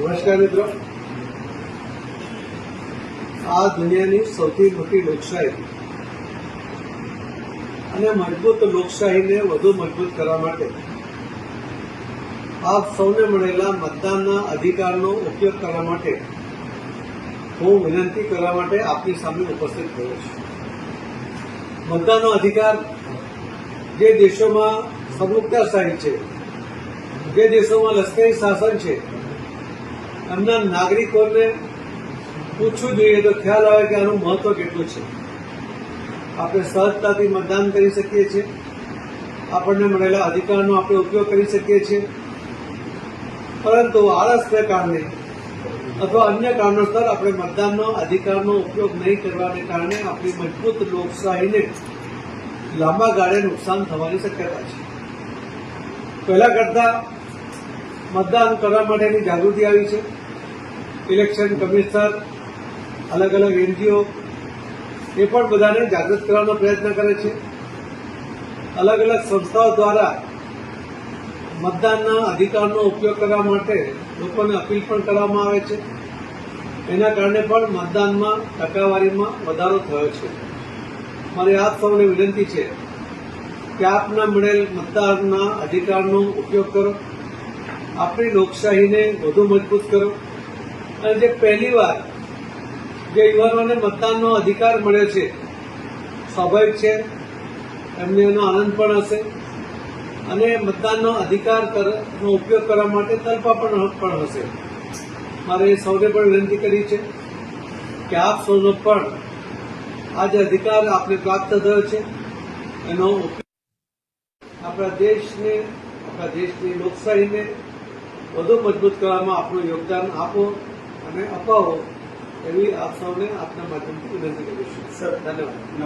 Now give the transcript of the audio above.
નમસ્કાર મિત્રો. આ દુનિયાની સૌથી મોટી લોકશાહી. અને મજબૂત લોકશાહીને વધુ મજબૂત કરવા માટે. આપ સૌને મળેલા મતદાનના અધિકારનો ઉપયોગ કરવા માટે હું વિનંતી કરવા માટે આપની સામે ઉપસ્થિત થયો છું. મતદાનનો અધિકાર જે દેશોમાં સંયુક્તાશાહી છે, જે દેશોમાં લશ્કરી શાસન છે એમના નાગરિકોને પૂછવું જોઈએ તો ખ્યાલ આવે કે આનું મહત્વ કેટલું છે. આપણે સહજતાથી મતદાન કરી શકીએ છીએ. આપણને મળેલા અધિકારનો આપણે ઉપયોગ કરી શકીએ છીએ. પરંતુ આળસને કારણે અથવા અન્ય કારણોસર આપણે મતદાનનો અધિકારનો ઉપયોગ નહીં કરવાને કારણે આપણી મજબૂત લોકશાહીને લાંબા ગાળે નુકસાન થવાની શક્યતા છે. પહેલા કરતા મતદાન કરવા માટેની જાગૃતિ આવી છે. ઇલેક્શન કમિશનર અલગ અલગ એનજીઓ, એ પણ બધાને જાગૃત કરવાનો પ્રયત્ન કરે છે. અલગ અલગ સંસ્થાઓ દ્વારા મતદાનના અધિકારનો ઉપયોગ કરવા માટે લોકોને અપીલ પણ કરવામાં આવે છે. એના કારણે પણ મતદાનમાં ટકાવારીમાં વધારો થયો છે. મારી આપ સૌને વિનંતી છે કે આપના મળેલ મતદારના અધિકારનો ઉપયોગ કરો. આપણી લોકશાહીને વધુ મજબૂત કરો. અને જે પહેલીવાર જે યુવાનોને મતદાનનો અધિકાર મળ્યો છે, સ્વાભાવિક છે, એમને એનો આનંદ પણ હશે. અને મતદાનનો અધિકાર કર- નો ઉપયોગ કરવા માટે તલપા પણ પણ હશે. મારે સૌને પણ વિનંતી કરી છે કે આપ સૌનો પણ આ જે અધિકાર આપને પ્રાપ્ત થયો છે. એનો ઉપયોગ આપણા દેશને, આપણા દેશની લોકશાહીને વધુ મજબૂત કરવામાં આપણું યોગદાન આપો અને અપાવો એવી આપ સૌને આપના માધ્યમથી વિનંતી કરીશું સર ધન્યવાદ.